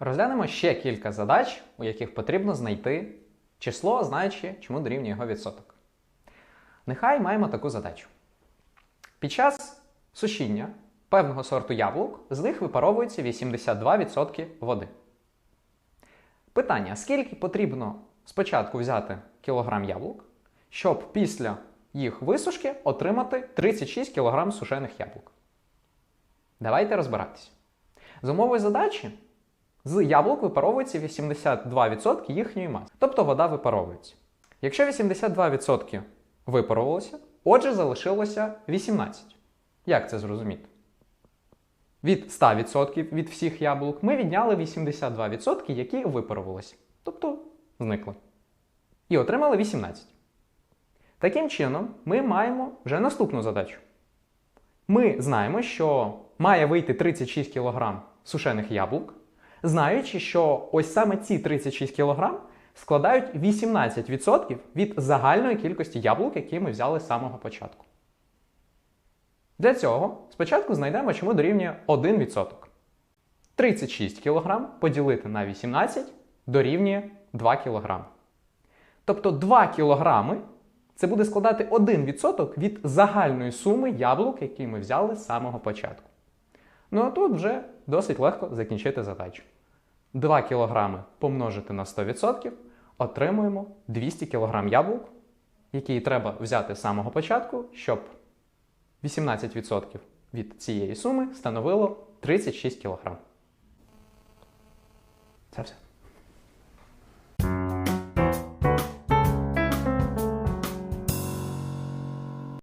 Розглянемо ще кілька задач, у яких потрібно знайти число, знаючи, чому дорівнює його відсоток. Нехай маємо таку задачу. Під час сушіння певного сорту яблук з них випаровується 82% води. Питання: скільки потрібно спочатку взяти кілограм яблук, щоб після їх висушки отримати 36 кг сушених яблук? Давайте розбиратися. За умовою задачі з яблук випаровується 82% їхньої маси. Тобто вода випаровується. Якщо 82% випарувалося, отже, залишилося 18%. Як це зрозуміти? Від 100% від всіх яблук ми відняли 82%, які випарувалися. Тобто зникли. І отримали 18. Таким чином, ми маємо вже наступну задачу. Ми знаємо, що має вийти 36 кг сушених яблук, знаючи, що ось саме ці 36 кг складають 18% від загальної кількості яблук, які ми взяли з самого початку. Для цього спочатку знайдемо, чому дорівнює 1%. 36 кг поділити на 18 дорівнює 2 кг. Тобто 2 кг це буде складати 1% від загальної суми яблук, які ми взяли з самого початку. Ну а тут вже досить легко закінчити задачу. 2 кг помножити на 100% отримуємо 200 кг яблук, які треба взяти з самого початку, щоб 18% від цієї суми становило 36 кг. Це все.